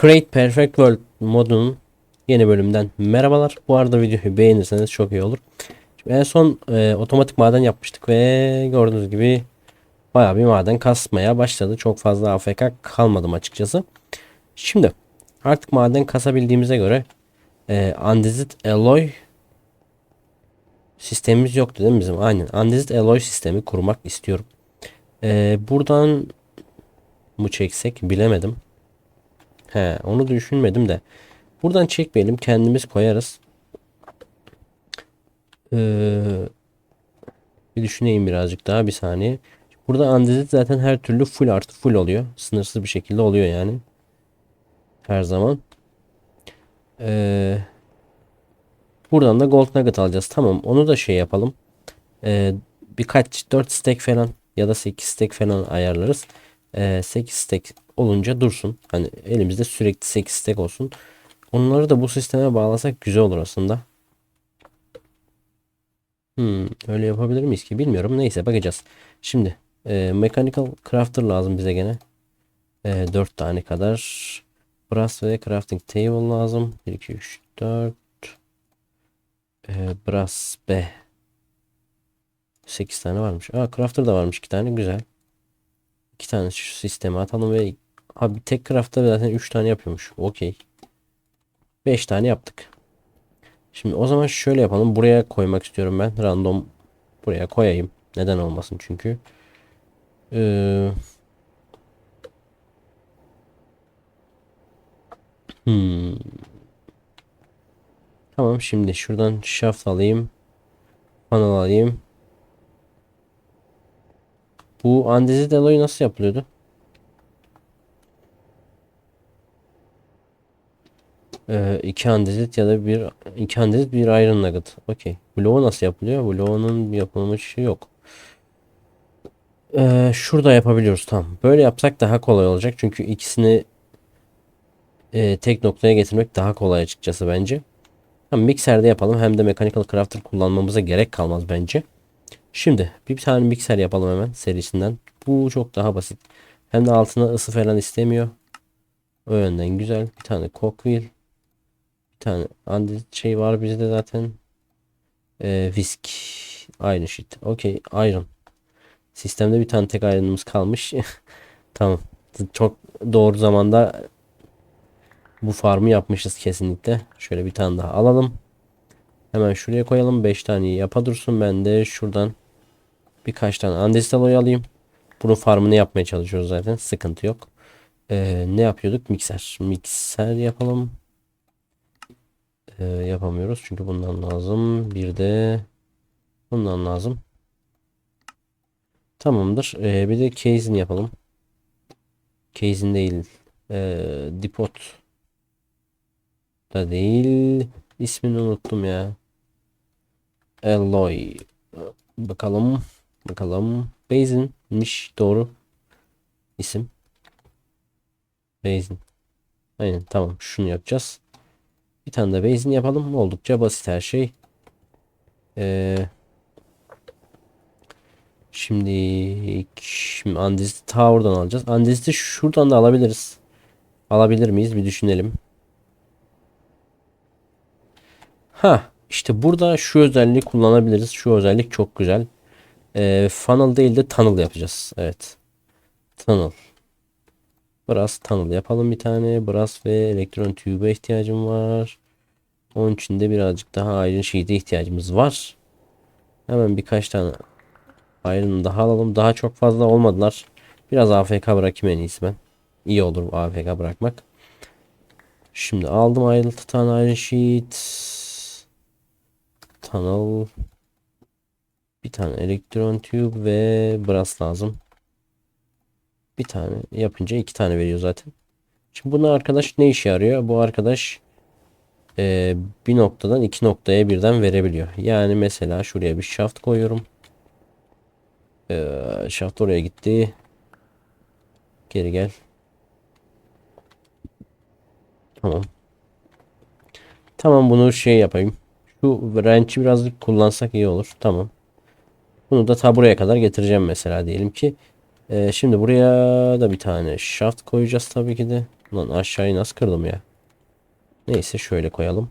Create Perfect World modunun yeni bölümden merhabalar. Bu arada videoyu beğenirseniz çok iyi olur. Şimdi en son e, otomatik maden yapmıştık ve gördüğünüz gibi bayağı bir maden kasmaya başladı. Çok fazla AFK kalmadım açıkçası. Şimdi artık maden kasabildiğimize göre e, Andesite Alloy sistemimiz yoktu değil mi bizim? Aynen. Andesite Alloy sistemi kurmak istiyorum. E, buradan mı çeksek bilemedim. He, onu düşünmedim de. Buradan çekmeyelim. Kendimiz koyarız. Ee, bir düşüneyim birazcık daha. Bir saniye. Burada andezit zaten her türlü full artı full oluyor. Sınırsız bir şekilde oluyor yani. Her zaman. Ee, buradan da gold nugget alacağız. Tamam. Onu da şey yapalım. Ee, birkaç 4 stack falan ya da 8 stack falan ayarlarız. Ee, 8 stack olunca dursun. Hani elimizde sürekli 8 stack olsun. Onları da bu sisteme bağlasak güzel olur aslında. Hmm, öyle yapabilir miyiz ki bilmiyorum. Neyse bakacağız. Şimdi e, mechanical crafter lazım bize gene. E, 4 tane kadar. Brass ve crafting table lazım. 1 2 3 4 e, brass B 8 tane varmış. Aa crafter da varmış 2 tane güzel. 2 tane şu sisteme atalım ve abi tek crafter zaten 3 tane yapıyormuş. Okey. 5 tane yaptık. Şimdi o zaman şöyle yapalım. Buraya koymak istiyorum ben. Random buraya koyayım. Neden olmasın çünkü. Ee, hmm. Tamam şimdi şuradan shaft alayım. Funnel alayım. Bu andezit alloy nasıl yapılıyordu? Ee, iki andezit ya da bir iki andezit bir iron nugget. Okey. Bloğu nasıl yapılıyor? Bloğunun yapılmışı yok. Ee, şurada yapabiliyoruz tamam. Böyle yapsak daha kolay olacak. Çünkü ikisini e, tek noktaya getirmek daha kolay açıkçası bence. Hem mikserde yapalım hem de mechanical crafter kullanmamıza gerek kalmaz bence. Şimdi bir tane mikser yapalım hemen serisinden. Bu çok daha basit. Hem de altına ısı falan istemiyor. O yönden güzel. Bir tane cogwheel. Bir tane andezit şey var bizde zaten. Ee, whisk. Aynı shit. Okey. Iron. Sistemde bir tane tek iron'ımız kalmış. tamam. Çok doğru zamanda bu farmı yapmışız kesinlikle. Şöyle bir tane daha alalım. Hemen şuraya koyalım. 5 tane yapa dursun. Ben de şuradan birkaç tane andezit alloy alayım. Bunun farmını yapmaya çalışıyoruz zaten. Sıkıntı yok. Ee, ne yapıyorduk? Mikser. Mikser yapalım. Ee, yapamıyoruz. Çünkü bundan lazım. Bir de bundan lazım. Tamamdır. Ee, bir de case'in yapalım. Case'in değil. Ee, dipot da değil. İsmini unuttum ya. Alloy. Bakalım. Bakalım. Basin'miş. Doğru. İsim. Basin. Aynen tamam. Şunu yapacağız. Bir tane de basin yapalım. Oldukça basit her şey. Ee, şimdi şimdi Andesit'i Tower'dan alacağız. Andesit'i şuradan da alabiliriz. Alabilir miyiz? Bir düşünelim. Ha işte burada şu özelliği kullanabiliriz. Şu özellik çok güzel. Ee, funnel değil de tunnel yapacağız. Evet. Tunnel. Brass tunnel yapalım bir tane. Brass ve elektron tübe ihtiyacım var. Onun için de birazcık daha iron sheet'e ihtiyacımız var. Hemen birkaç tane iron daha alalım. Daha çok fazla olmadılar. Biraz AFK bırakayım en iyisi ben. İyi olur AFK bırakmak. Şimdi aldım 6 tane iron sheet. Tunnel. Bir tane elektron tube ve brass lazım. Bir tane yapınca iki tane veriyor zaten. Şimdi bunu arkadaş ne işe yarıyor? Bu arkadaş e, bir noktadan iki noktaya birden verebiliyor. Yani mesela şuraya bir shaft koyuyorum. E, shaft oraya gitti. Geri gel. Tamam. Tamam bunu şey yapayım. Şu wrench'i birazcık kullansak iyi olur. Tamam. Bunu da ta buraya kadar getireceğim mesela diyelim ki. Ee, şimdi buraya da bir tane shaft koyacağız tabii ki de. Lan aşağıyı nasıl kırdım ya? Neyse şöyle koyalım.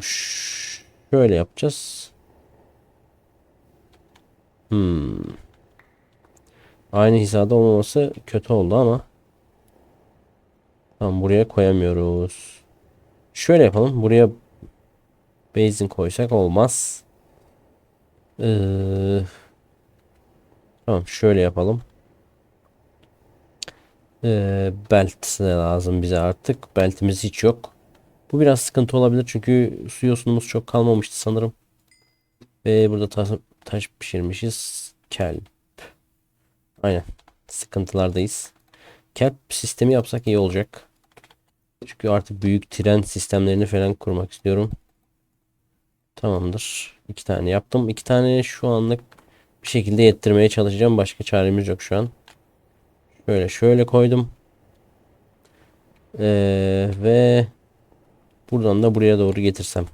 Şöyle yapacağız. Hmm. Aynı hizada olmaması kötü oldu ama. Tamam buraya koyamıyoruz. Şöyle yapalım. Buraya basin koysak olmaz. Ee, tamam şöyle yapalım. Ee, belt de lazım bize artık. Beltimiz hiç yok. Bu biraz sıkıntı olabilir çünkü su yosunumuz çok kalmamıştı sanırım. Ve burada taş, taş pişirmişiz. Kelp. Aynen. Sıkıntılardayız. Kelp sistemi yapsak iyi olacak. Çünkü artık büyük tren sistemlerini falan kurmak istiyorum. Tamamdır. İki tane yaptım. İki tane şu anlık bir şekilde yettirmeye çalışacağım. Başka çaremiz yok şu an. Şöyle şöyle koydum. Ee, ve buradan da buraya doğru getirsem.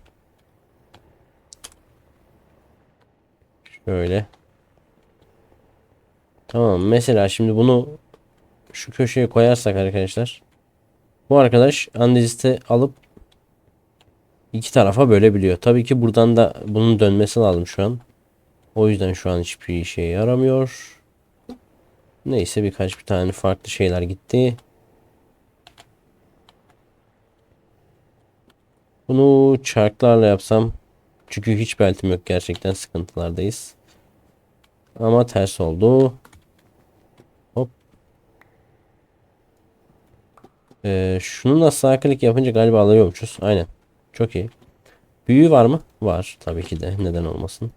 Şöyle. Tamam. Mesela şimdi bunu şu köşeye koyarsak arkadaşlar. Bu arkadaş andezite alıp iki tarafa bölebiliyor. Tabii ki buradan da bunun dönmesi lazım şu an. O yüzden şu an hiçbir işe yaramıyor. Neyse birkaç bir tane farklı şeyler gitti. Bunu çarklarla yapsam çünkü hiç beltim yok gerçekten sıkıntılardayız. Ama ters oldu. Hop. Ee, şununla sağ yapınca galiba alıyormuşuz. Aynen. Çok iyi. Büyü var mı? Var. Tabii ki de. Neden olmasın.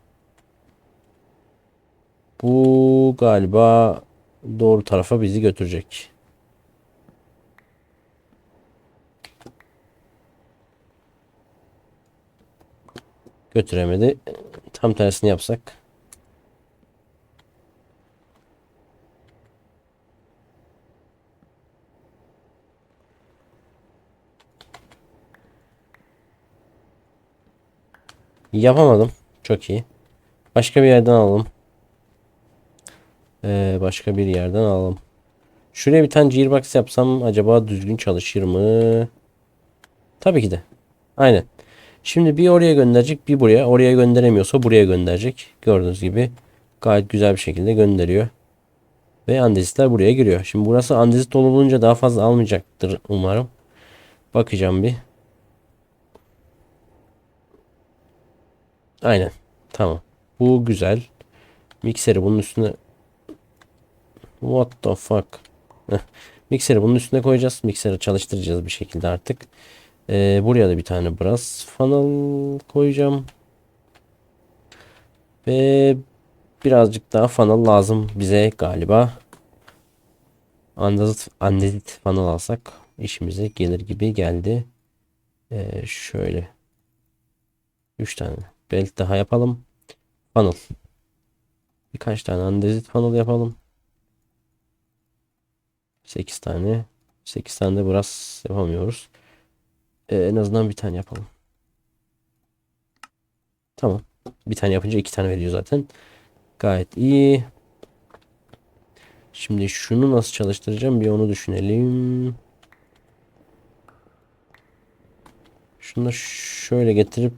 Bu galiba doğru tarafa bizi götürecek. Götüremedi. Tam tersini yapsak. Yapamadım. Çok iyi. Başka bir yerden alalım. Ee, başka bir yerden alalım. Şuraya bir tane gearbox yapsam acaba düzgün çalışır mı? Tabii ki de. Aynen. Şimdi bir oraya gönderecek bir buraya. Oraya gönderemiyorsa buraya gönderecek. Gördüğünüz gibi gayet güzel bir şekilde gönderiyor. Ve andezitler buraya giriyor. Şimdi burası andezit dolu olunca daha fazla almayacaktır umarım. Bakacağım bir. Aynen. Tamam. Bu güzel. Mikseri bunun üstüne What the fuck? Mikseri bunun üstüne koyacağız. Mikseri çalıştıracağız bir şekilde artık. Ee, buraya da bir tane brass funnel koyacağım. Ve birazcık daha funnel lazım bize galiba. Andezit, andezit funnel alsak işimize gelir gibi geldi. Ee, şöyle. 3 tane belt daha yapalım. Funnel. Birkaç tane andezit funnel yapalım. 8 tane. 8 tane de brass yapamıyoruz. Ee, en azından bir tane yapalım. Tamam. Bir tane yapınca iki tane veriyor zaten. Gayet iyi. Şimdi şunu nasıl çalıştıracağım bir onu düşünelim. Şunu da şöyle getirip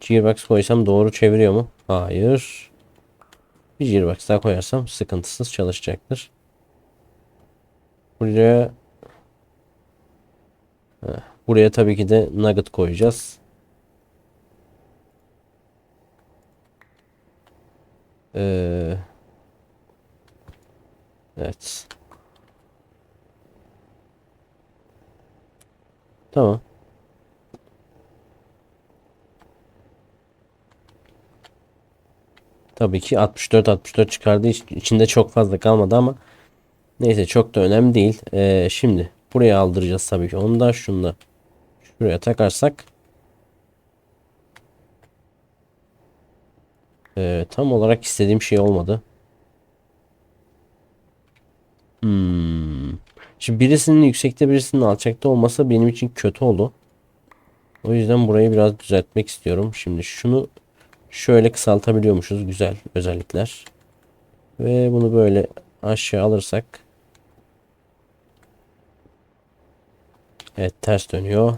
Gearbox koysam doğru çeviriyor mu? Hayır. Bir Gearbox daha koyarsam sıkıntısız çalışacaktır. Buraya buraya tabii ki de nugget koyacağız. Ee, evet. Tamam. Tabii ki 64 64 çıkardığı için içinde çok fazla kalmadı ama neyse çok da önemli değil. Ee, şimdi buraya aldıracağız tabii ki. Onu da şunu da şuraya takarsak ee, tam olarak istediğim şey olmadı. Hmm. Şimdi birisinin yüksekte birisinin alçakta olması benim için kötü oldu. O yüzden burayı biraz düzeltmek istiyorum. Şimdi şunu şöyle kısaltabiliyormuşuz. Güzel özellikler. Ve bunu böyle aşağı alırsak Evet ters dönüyor.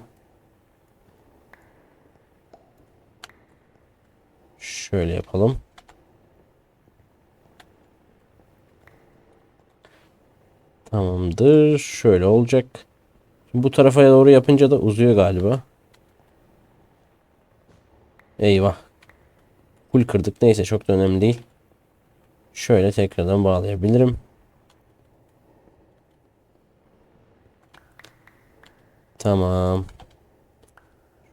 Şöyle yapalım. Tamamdır. Şöyle olacak. Şimdi bu tarafa doğru yapınca da uzuyor galiba. Eyvah. Full kırdık. Neyse çok da önemli değil. Şöyle tekrardan bağlayabilirim. Tamam.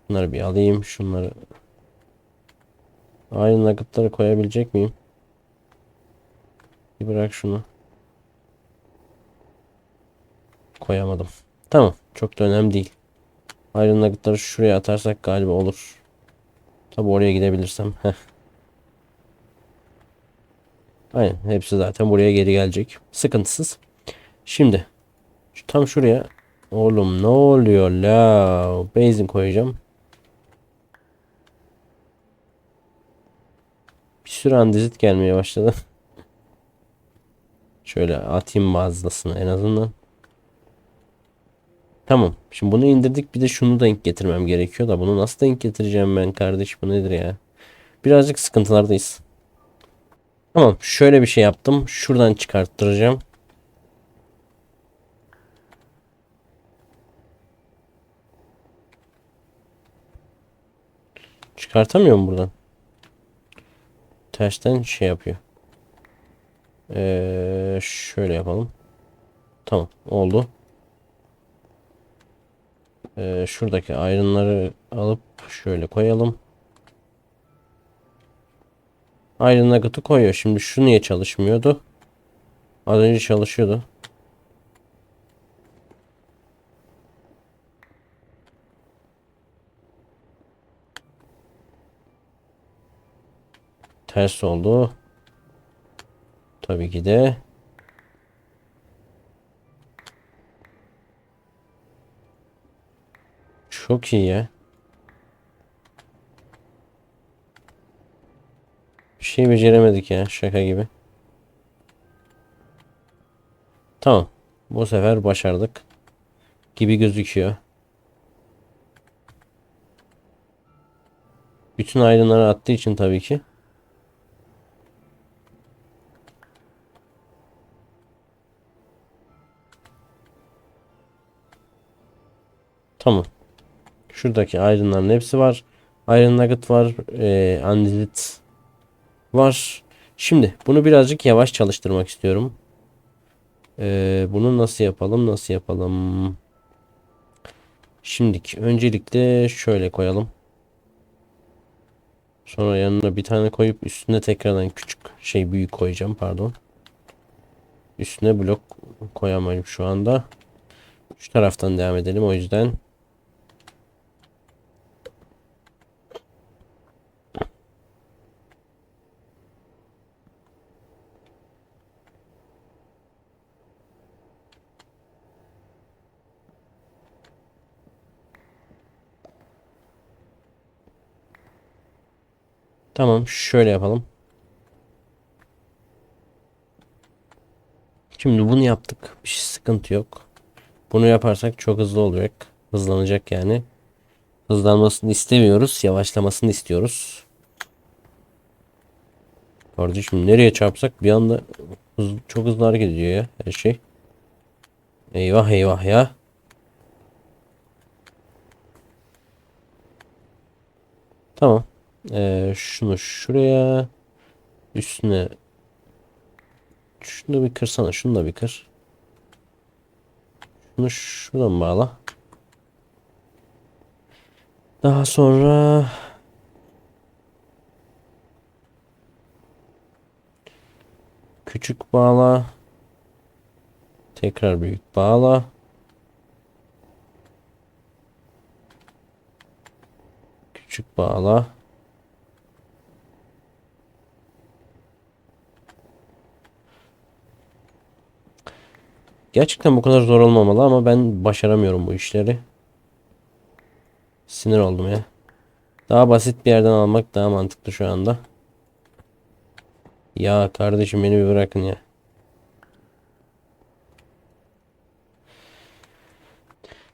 Bunları bir alayım. Şunları Aynı nuggetları koyabilecek miyim? Bir bırak şunu. Koyamadım. Tamam. Çok da önemli değil. Iron nuggetları şuraya atarsak galiba olur. Tabi oraya gidebilirsem. Heh. Aynen. Hepsi zaten buraya geri gelecek. Sıkıntısız. Şimdi. Tam şuraya. Oğlum ne oluyor la? Basin koyacağım. Bir sürü andezit gelmeye başladı. Şöyle atayım bazısını en azından. Tamam. Şimdi bunu indirdik. Bir de şunu denk getirmem gerekiyor da bunu nasıl denk getireceğim ben kardeş? Bu nedir ya? Birazcık sıkıntılardayız. Tamam. Şöyle bir şey yaptım. Şuradan çıkarttıracağım. Çıkartamıyorum buradan. Tersten şey yapıyor. Ee, şöyle yapalım. Tamam. Oldu. Ee, şuradaki ayrınları alıp şöyle koyalım. Iron Nugget'ı koyuyor. Şimdi şu niye çalışmıyordu? Az önce çalışıyordu. Ters oldu. Tabii ki de. Çok iyi ya. Bir şey beceremedik ya şaka gibi. Tamam. Bu sefer başardık. Gibi gözüküyor. Bütün ayrınları attığı için tabii ki. Tamam. Şuradaki ayrınların hepsi var. Iron Nugget var. E, Andesite var. Şimdi bunu birazcık yavaş çalıştırmak istiyorum. E, bunu nasıl yapalım? Nasıl yapalım? Şimdiki öncelikle şöyle koyalım. Sonra yanına bir tane koyup üstüne tekrardan küçük şey büyük koyacağım pardon. Üstüne blok koyamayayım şu anda. Şu taraftan devam edelim o yüzden. Tamam şöyle yapalım. Şimdi bunu yaptık. Bir şey sıkıntı yok. Bunu yaparsak çok hızlı olacak. Hızlanacak yani. Hızlanmasını istemiyoruz. Yavaşlamasını istiyoruz. Kardeşim nereye çarpsak bir anda hız, çok hızlı hareket ediyor ya her şey. Eyvah eyvah ya. Tamam. Ee, şunu şuraya üstüne şunu bir kırsana şunu da bir kır. Şunu şuradan bağla. Daha sonra küçük bağla. Tekrar büyük bağla. Küçük bağla Gerçekten bu kadar zor olmamalı ama ben başaramıyorum bu işleri. Sinir oldum ya. Daha basit bir yerden almak daha mantıklı şu anda. Ya kardeşim beni bir bırakın ya.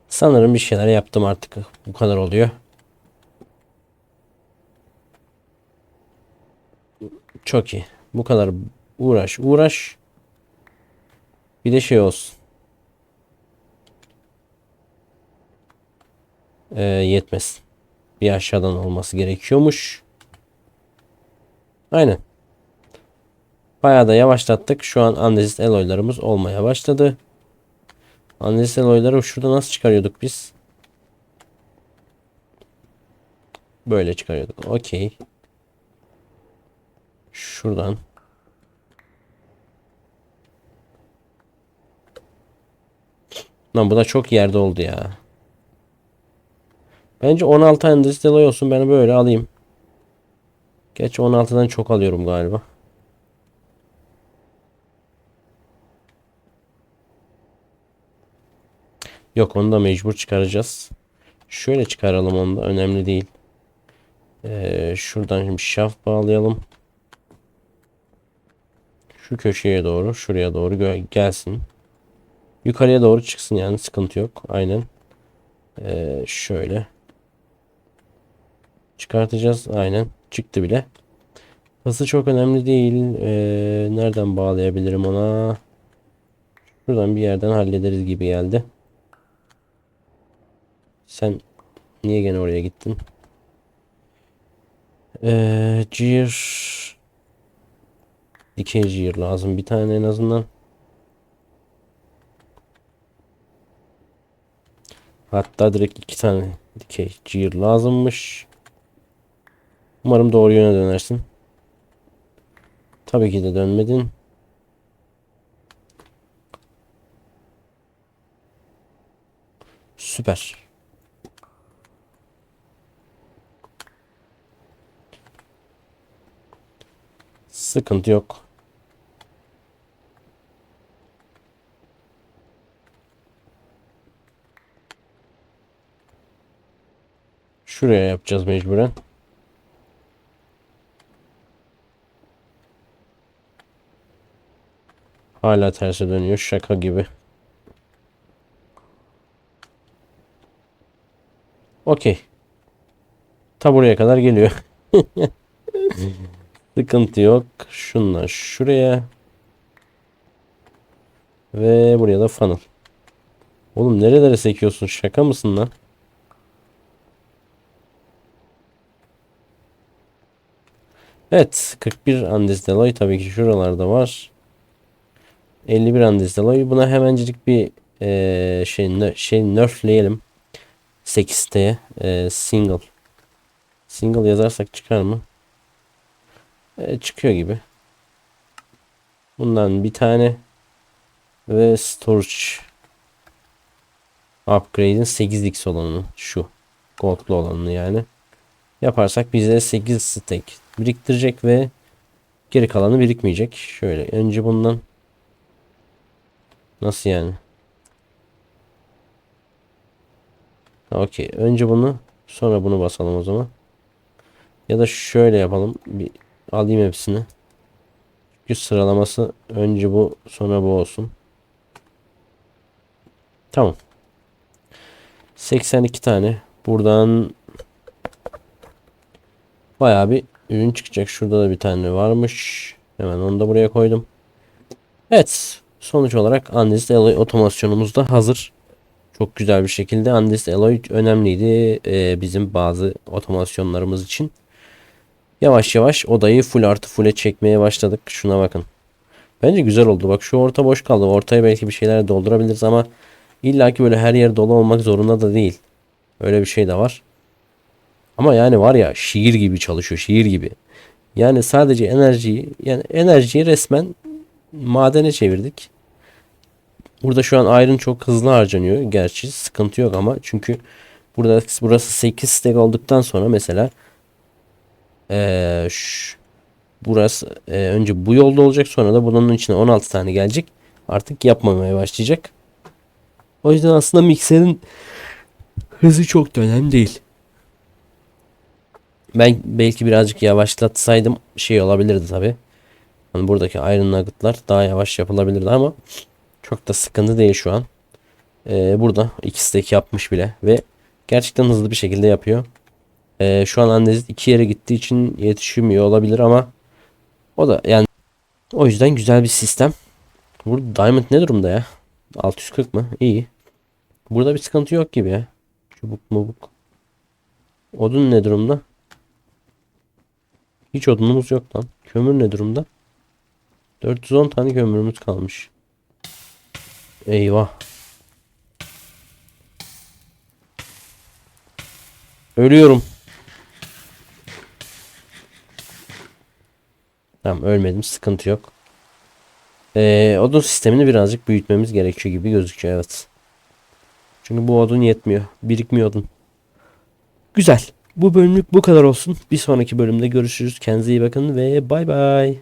Sanırım bir şeyler yaptım artık. Bu kadar oluyor. Çok iyi. Bu kadar uğraş uğraş. Bir de şey olsun. Ee, yetmez. Bir aşağıdan olması gerekiyormuş. Aynen. Bayağı da yavaşlattık. Şu an andezit eloylarımız olmaya başladı. Andezit eloyları şurada nasıl çıkarıyorduk biz? Böyle çıkarıyorduk. Okey. Şuradan. Lan bu da çok yerde oldu ya. Bence 16 andezit eloy olsun. Ben böyle alayım. Geç 16'dan çok alıyorum galiba. Yok onu da mecbur çıkaracağız. Şöyle çıkaralım onu da önemli değil. Ee, şuradan şimdi şaft bağlayalım. Şu köşeye doğru şuraya doğru gelsin. Yukarıya doğru çıksın yani sıkıntı yok. Aynen. Ee, şöyle. Çıkartacağız. Aynen. Çıktı bile. Hızı çok önemli değil. Ee, nereden bağlayabilirim ona? Şuradan bir yerden hallederiz gibi geldi. Sen niye gene oraya gittin? Ee, cir dikey cir lazım bir tane en azından. Hatta direkt iki tane dikey cir lazımmış. Umarım doğru yöne dönersin. Tabii ki de dönmedin. Süper. Sıkıntı yok. Şuraya yapacağız mecburen. Hala terse dönüyor şaka gibi. Okey. Ta buraya kadar geliyor. Sıkıntı yok. Şunla şuraya. Ve buraya da funnel. Oğlum nerelere sekiyorsun? Şaka mısın lan? Evet. 41 Andesdeloy tabii ki şuralarda var. 51 Andesdeloy. Buna hemencik bir ee, şey, şey nerfleyelim. 8T'ye ee, single. Single yazarsak çıkar mı? E, çıkıyor gibi. Bundan bir tane ve storage upgrade'in 8x olanını şu gold'lu olanını yani yaparsak bize 8 stack biriktirecek ve geri kalanı birikmeyecek. Şöyle önce bundan nasıl yani? Okey. Önce bunu sonra bunu basalım o zaman. Ya da şöyle yapalım. Bir alayım hepsini. Çünkü sıralaması önce bu sonra bu olsun. Tamam. 82 tane. Buradan Bayağı bir ürün çıkacak. Şurada da bir tane varmış. Hemen onu da buraya koydum. Evet. Sonuç olarak Andist Alloy otomasyonumuz da hazır. Çok güzel bir şekilde Andist Alloy önemliydi e, bizim bazı otomasyonlarımız için. Yavaş yavaş odayı full artı full'e çekmeye başladık. Şuna bakın. Bence güzel oldu. Bak şu orta boş kaldı. Ortaya belki bir şeyler doldurabiliriz ama illaki böyle her yer dolu olmak zorunda da değil. Öyle bir şey de var. Ama yani var ya şiir gibi çalışıyor. Şiir gibi. Yani sadece enerjiyi yani enerjiyi resmen madene çevirdik. Burada şu an iron çok hızlı harcanıyor. Gerçi sıkıntı yok ama çünkü burada burası 8 stack olduktan sonra mesela ee, şu, burası e, önce bu yolda olacak sonra da bunun içine 16 tane gelecek. Artık yapmamaya başlayacak. O yüzden aslında mikserin hızı çok da önemli değil. Ben belki birazcık yavaşlatsaydım şey olabilirdi tabi. Hani buradaki Iron Nugget'lar daha yavaş yapılabilirdi ama çok da sıkıntı değil şu an. Ee, burada iki stack yapmış bile ve gerçekten hızlı bir şekilde yapıyor. Ee, şu an andezit iki yere gittiği için yetişmiyor olabilir ama o da yani o yüzden güzel bir sistem. Burada Diamond ne durumda ya? 640 mı? İyi. Burada bir sıkıntı yok gibi ya. Çubuk mubuk. Odun ne durumda? Hiç odunumuz yok lan. Kömür ne durumda? 410 tane kömürümüz kalmış. Eyvah. Ölüyorum. Tamam ölmedim sıkıntı yok. Ee, odun sistemini birazcık büyütmemiz gerekiyor gibi gözüküyor evet. Çünkü bu odun yetmiyor. Birikmiyor odun. Güzel. Bu bölümlük bu kadar olsun. Bir sonraki bölümde görüşürüz. Kendinize iyi bakın ve bay bay.